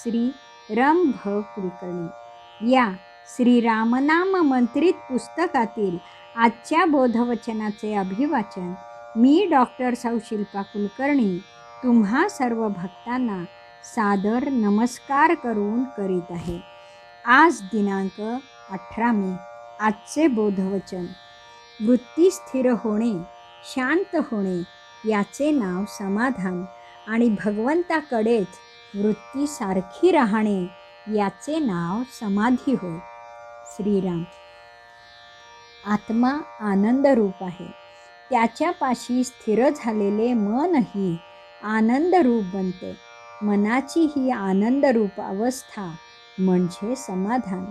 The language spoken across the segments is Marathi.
श्री रम कुलकर्णी या श्री रामनाम मंत्रित पुस्तकातील आजच्या बोधवचनाचे अभिवाचन मी डॉक्टर सौ शिल्पा कुलकर्णी तुम्हा सर्व भक्तांना सादर नमस्कार करून करीत आहे. आज दिनांक अठरा मे आजचे बोधवचन. वृत्ती स्थिर होणे शांत होणे याचे नाव समाधान आणि भगवंताकडेच वृत्तीसारखी राहणे याचे नाव समाधी होय. श्रीराम. आत्मा आनंदरूप आहे. त्याच्यापाशी स्थिर झालेले मनही आनंदरूप बनते. मनाची ही आनंदरूप अवस्था म्हणजे समाधान.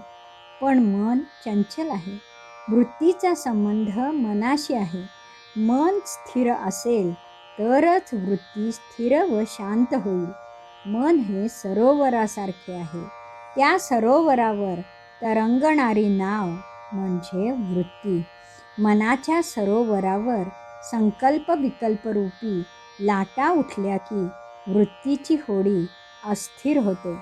पण मन चंचल आहे. वृत्तीचा संबंध मनाशी आहे. मन स्थिर असेल तरच वृत्ती स्थिर व शांत होईल. मन हे सरोवरासारखे आहे. त्या सरोवरावर तरंगणारी नाव म्हणजे वृत्ती. मनाच्या सरोवरावर संकल्प विकल्परूपी लाटा उठल्या की वृत्तीची होडी अस्थिर होते.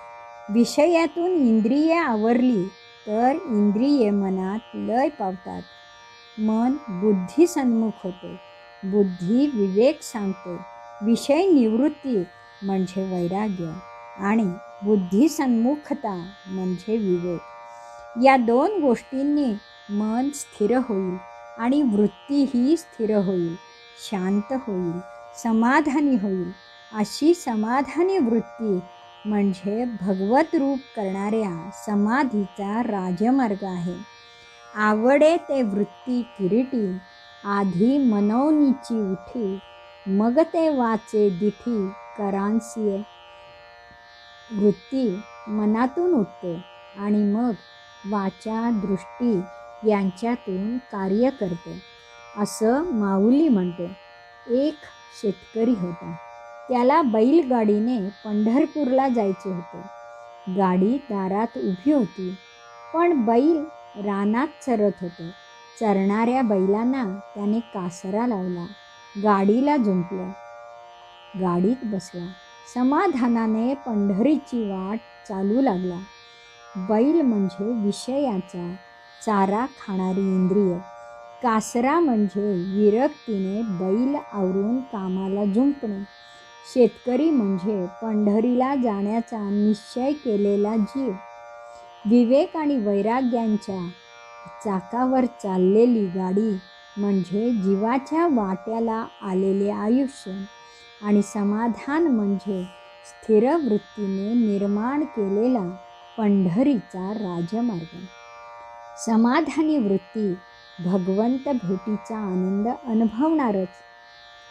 विषयातून इंद्रिये आवरली तर इंद्रिये मनात लय पावतात. मन बुद्धीसन्मुख होते. बुद्धी विवेक सांगते. विषय निवृत्ती म्हणजे वैराग्य आणि बुद्धिसन्मुखता म्हणजे विवेक. या दोन गोष्टींनी मन स्थिर होईल आणि वृत्तीही स्थिर होईल शांत होईल समाधानी होईल. अशी समाधानी वृत्ती म्हणजे भगवत रूप करणाऱ्या समाधीचा राजमार्ग आहे. आवडे ते वृत्ती किरीटी आधी मनवनीची उठी मग ते वाचे दिठी करांसिये वृत्ती मनातून उठते आणि मग वाचा दृष्टी यांच्यातून कार्य करते. असं माऊली म्हणते. एक शेतकरी होता. त्याला बैलगाडीने पंढरपूरला जायचे होते. गाडी दारात उभी होती. पण बैल रानात चरत होते. चरणाऱ्या बैलांना त्याने कासरा लावला. गाडीला जुंपलं गाडीत बसला. समाधानाने पंढरीची वाट चालू लागला. बैल म्हणजे विषयाचा चारा खाणारी इंद्रिय. कासरा म्हणजे विरक्तीने बैल आवरून कामाला जुंपणे शेतकरी म्हणजे पंढरीला जाण्याचा निश्चय केलेला जीव. विवेक आणि वैराग्यांच्या चाकावर चाललेली गाडी म्हणजे जीवाच्या वाट्याला आलेले आयुष्य. आणि समाधान म्हणजे स्थिर वृत्तीने निर्माण केलेला पंढरीचा राजमार्ग. समाधानी वृत्ती भगवंत भेटीचा आनंद अनुभवणारच.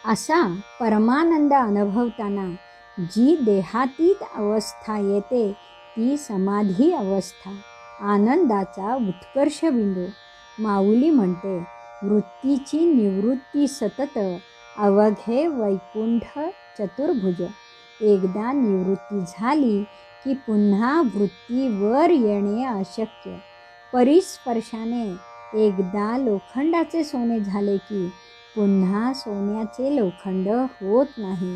असा परमानंद अनुभवताना जी देहातीत अवस्था येते ती समाधी अवस्था. आनंदाचा उत्कर्ष बिंदू. माऊली म्हणते वृत्तीची निवृत्ती सतत अवघे वैकुंठ चतुर्भुज. एकदा निवृत्ती झाली की पुन्हा वृत्तीवर येणे अशक्य. परिस्पर्शाने एकदा लोखंडाचे सोने झाले की पुन्हा सोन्याचे लोखंड होत नाही.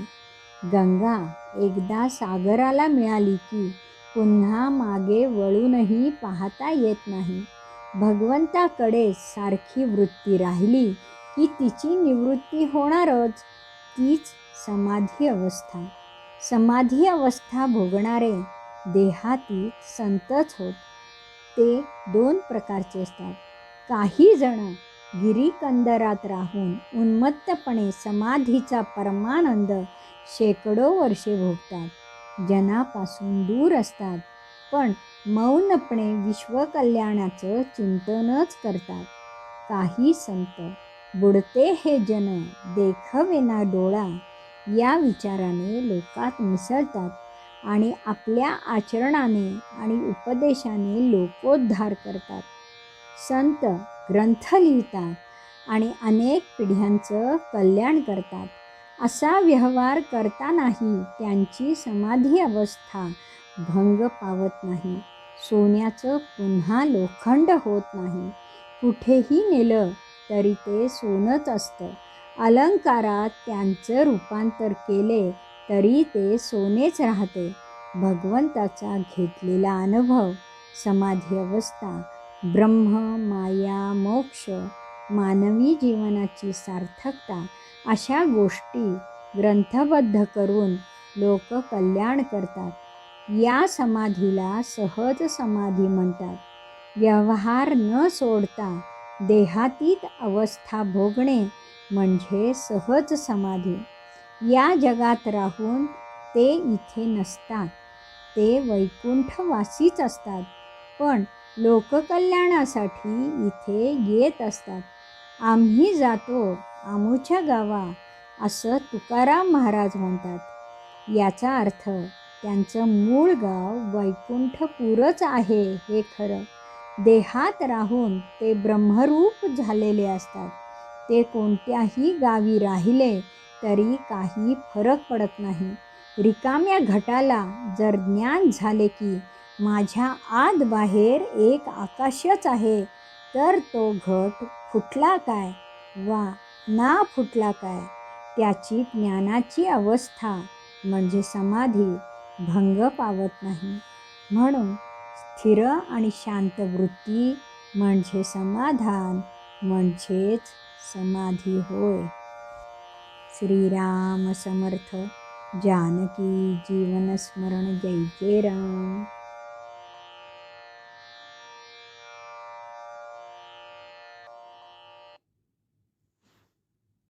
गंगा एकदा सागराला मिळाली की पुन्हा मागे वळूनही पाहता येत नाही. भगवंताकडे सारखी वृत्ती राहिली की तिची निवृत्ती होणारच तीच समाधी अवस्था. समाधी अवस्था भोगणारे देहाती संतच होत. ते दोन प्रकारचे असतात. काही जण गिरीकंदरात राहून उन्मत्तपणे समाधीचा परमानंद शेकडो वर्षे भोगतात. जनापासून दूर असतात पण मौनपणे विश्वकल्याणाचं चिंतनच करतात. काही संत बुडते हे जन देखवेना डोळा. या विचाराने लोकात मिसळतात आणि आपल्या आचरणाने आणि उपदेशाने लोकोद्धार करतात. संत ग्रंथ लिहितात आणि अनेक पिढ्यांचं कल्याण करतात. असा व्यवहार करतानाही त्यांची समाधी अवस्था भंग पावत नाही. सोन्याचं पुन्हा लोखंड होत नाही. कुठेही नेलं तरी ते सोनंच असतं. अलंकारात त्यांचं रूपांतर केले तरी ते सोनेच राहते. भगवंताचा घेतलेला अनुभव समाधी अवस्था ब्रह्म माया मोक्ष मानवी जीवनाची सार्थकता अशा गोष्टी ग्रंथबद्ध करून लोक कल्याण करतात. या समाधीला सहज समाधी म्हणतात. व्यवहार न सोडता देहातीत अवस्था भोगणे म्हणजे सहज समाधी. या जगात राहून ते इथे नसतात. ते वैकुंठवासीच असतात. पण लोककल्याणासाठी इथे येत असतात. आम्ही जातो आमूच्या गावा असं तुकाराम महाराज म्हणतात. याचा अर्थ त्यांचं मूळ गाव वैकुंठपूरच आहे हे खरं. देहात राहून ते ब्रह्मरूप झालेले असतात. ते कोणत्याही गावी राहिले तरी काही फरक पडत नाही. रिकाम्या घटाला जर ज्ञान झाले की माझ्या आत बाहेर एक आकाशच आहे तर तो घट फुटला काय वा ना फुटला काय? त्याची ज्ञानाची अवस्था म्हणजे समाधी भंग पावत नाही. म्हणून स्थिर आणि शांत वृत्ती म्हणजे समाधान म्हणजेच समाधी होय. श्रीराम समर्थ जानकी जीवनस्मरण जय जय राम.